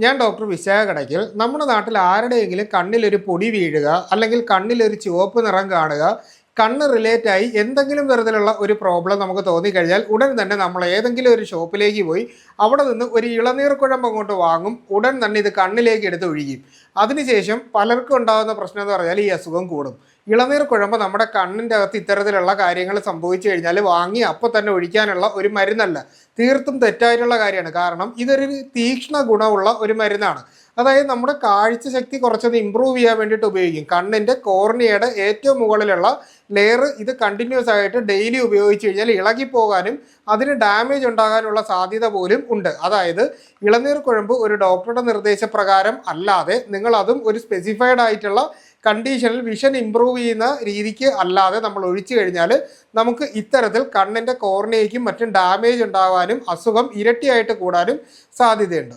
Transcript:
ഞാൻ ഡോക്ടർ വിശാഖ കടയ്ക്കൽ നമ്മുടെ നാട്ടിൽ ആരുടെയെങ്കിലും കണ്ണിലൊരു പൊടി വീഴുക അല്ലെങ്കിൽ കണ്ണിലൊരു ചുവപ്പ് നിറം കാണുക കണ്ണ് റിലേറ്റ് ആയി എന്തെങ്കിലും തരത്തിലുള്ള ഒരു പ്രോബ്ലം നമുക്ക് തോന്നിക്കഴിഞ്ഞാൽ ഉടൻ തന്നെ നമ്മൾ ഏതെങ്കിലും ഒരു ഷോപ്പിലേക്ക് പോയി അവിടെ നിന്ന് ഒരു ഇളനീർ കുഴമ്പ് അങ്ങോട്ട് വാങ്ങും. ഉടൻ തന്നെ ഇത് കണ്ണിലേക്ക് എടുത്ത് ഒഴിക്കും അതിനുശേഷം പലർക്കും ഉണ്ടാകുന്ന പ്രശ്നം എന്ന് പറഞ്ഞാൽ ഈ അസുഖം കൂടും. ഇളനീർ കുഴമ്പ് നമ്മുടെ കണ്ണിന്റെ അകത്ത് ഇത്തരത്തിലുള്ള കാര്യങ്ങൾ സംഭവിച്ചു കഴിഞ്ഞാൽ വാങ്ങി അപ്പോൾ തന്നെ ഒഴിക്കാനുള്ള ഒരു മരുന്നല്ല. തീർത്തും തെറ്റായിട്ടുള്ള കാര്യമാണ്. കാരണം ഇതൊരു തീക്ഷ്ണ ഗുണമുള്ള ഒരു മരുന്നാണ്. അതായത് നമ്മുടെ കാഴ്ച ശക്തി കുറച്ചൊന്ന് ഇമ്പ്രൂവ് ചെയ്യാൻ വേണ്ടിയിട്ട് ഉപയോഗിക്കും. കണ്ണിന്റെ കോർണിയയുടെ ഏറ്റവും മുകളിലുള്ള ലെയർ ഇത് കണ്ടിന്യൂസ് ആയിട്ട് ഡെയിലി ഉപയോഗിച്ച് കഴിഞ്ഞാൽ ഇളകിപ്പോകാനും അതിന് ഡാമേജ് ഉണ്ടാകാനുള്ള സാധ്യത പോലും ഉണ്ട്. അതായത് ഇളനീർ കുഴമ്പ് ഒരു ഡോക്ടറുടെ നിർദ്ദേശപ്രകാരം അല്ലാതെ നിങ്ങൾ അതും ഒരു സ്പെസിഫൈഡ് ആയിട്ടുള്ള കണ്ടീഷനിൽ വിഷൻ ഇമ്പ്രൂവ് ചെയ്യുന്ന രീതിക്ക് അല്ലാതെ നമ്മൾ ഒഴിച്ചു കഴിഞ്ഞാൽ നമുക്ക് ഇത്തരത്തിൽ കണ്ണിന്റെ കോർണിയയ്ക്കും മറ്റും ഡാമേജ് ഉണ്ടാകാനും അസുഖം ഇരട്ടിയായിട്ട് കൂടാനും സാധ്യതയുണ്ട്.